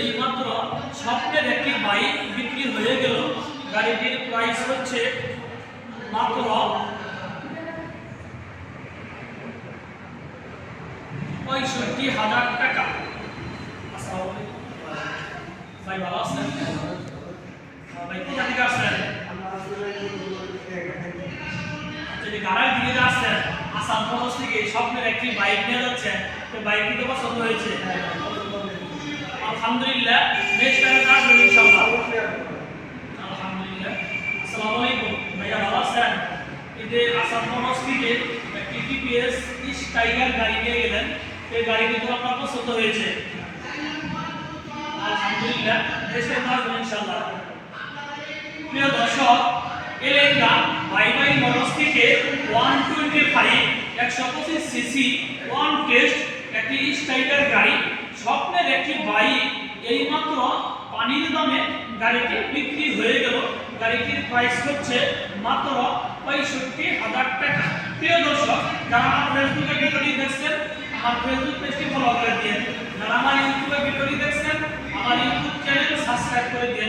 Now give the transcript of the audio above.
এই মাত্র স্বপ্নের একটি বাইক বিক্রি হয়ে গেল। গাড়িটির প্রাইস হচ্ছে মাত্র পঁয়ষট্টি হাজার টাকা। ভাই, ভালো আছেন? যদি আসাম খরচ থেকে স্বপ্নের একটি বাইক নিয়ে যাচ্ছেন। বাইকটি তো পছন্দ হয়েছে। আলহামদুলিল্লাহ নেক্সট টাইমে আসবেন ইনশাআল্লাহ। আলহামদুলিল্লাহ। আসসালামু আলাইকুম। ভাইয়া, ভালো আছেন? যে আসাম থেকে একটি টিপিএস ইস টাইগার গাড়ি নিয়ে গেলেন। এই গাড়িটি তো আপনার পছন্দ হয়েছে। আলহামদুলিল্লাহ নেক্সট টাইম আসবেন ইনশাআল্লাহ। প্রিয় দর্শক, এলেঙ্গা বাই মরস থেকে ওয়ান টোয়েন্টি ফাইভ, একশো পঁচিশ সিসি, ওয়ান টেস্ট একটি স্ট্রাইকার গাড়ি, স্বপ্নের একটি বাইক এইমাত্র পানির দামে গাড়িটি বিক্রি হয়ে গেল। গাড়িটির প্রাইস হচ্ছে মাত্র পঁয়ষট্টি হাজার টাকা। প্রিয় দর্শক, যারা আমার ফেসবুকে ভিডিওটি দেখছেন, আমার ফেসবুক পেজটি ফলো করে দিন যারা আমার ইউটিউবে ভিডিওটি দেখছেন, আমার ইউটিউব চ্যানেল সাবস্ক্রাইব করে দিন